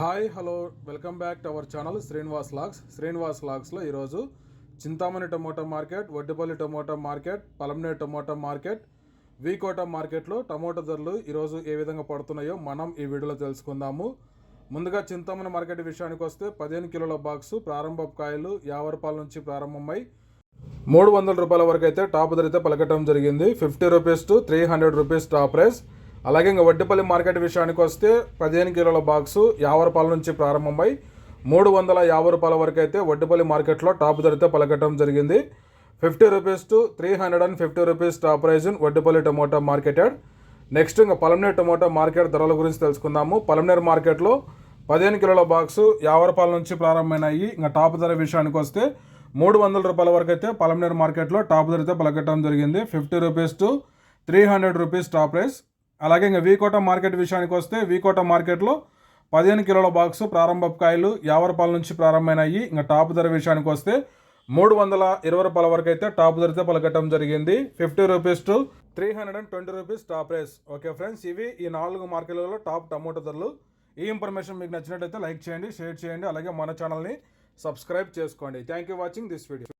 Hi hello welcome back to our channel Srinivas logs. Srinivas లాగ్స్లో ఈరోజు Chintamani tomato market Vaddipalli tomato market Palamaner tomato market V Kota మార్కెట్లో tomato ధరలు ఈరోజు ఏ విధంగా పడుతున్నాయో మనం ఈ వీడియోలో తెలుసుకుందాము. ముందుగా చింతామణి మార్కెట్ విషయానికి వస్తే పదిహేను కిలోల బాక్సు ప్రారంభ కాయలు యాభై రూపాయల నుంచి ప్రారంభమై మూడు వందల రూపాయల వరకు అయితే టాప్ ధర అయితే పలకటం జరిగింది. Fifty rupees to three hundred rupees top price అలాగే ఇంకా వడ్డిపల్లి మార్కెట్ విషయానికి వస్తే పదిహేను కిలోల బాక్సు యాభై రూపాయల నుంచి ప్రారంభమై మూడు వందల యాభై రూపాయల వరకు అయితే వడ్డిపల్లి మార్కెట్లో టాప్ ధరతో పలకటం జరిగింది. Fifty rupees to three hundred and fifty rupees top price in Vaddipalli tomato marketed. Next ఇంకా పలమనేరు టమోటా మార్కెట్ ధరల గురించి తెలుసుకుందాము. పలమనేరు మార్కెట్లో పదిహేను కిలోల బాక్సు యాభై రూపాయల నుంచి ప్రారంభమైనాయి. ఇంకా టాప్ ధర విషయానికి వస్తే మూడు వందల రూపాయల వరకు అయితే పలమనేరు మార్కెట్లో టాప్ ధరతో పలకటం జరిగింది. Fifty rupees to three hundred rupees top price. అలాగే ఇంకా వీకోట మార్కెట్ విషయానికి వస్తే వీకోట మార్కెట్లో పదిహేను కిలోల బాక్స్ ప్రారంభ కాయలు యాభై రూపాయల నుంచి ప్రారంభమైనాయి. ఇంకా టాప్ ధర విషయానికి వస్తే మూడు వందల ఇరవై రూపాయల వరకు అయితే టాప్ ధరతో పలకటం జరిగింది. Fifty rupees to three hundred and twenty rupees top price. Okay friends ఇవి ఈ నాలుగు మార్కెట్లలో టాప్ టమోటా ధరలు. ఈ ఇన్ఫర్మేషన్ మీకు నచ్చినట్టయితే లైక్ చేయండి షేర్ చేయండి అలాగే మన ఛానల్ని సబ్స్క్రైబ్ చేసుకోండి. Thank you watching this video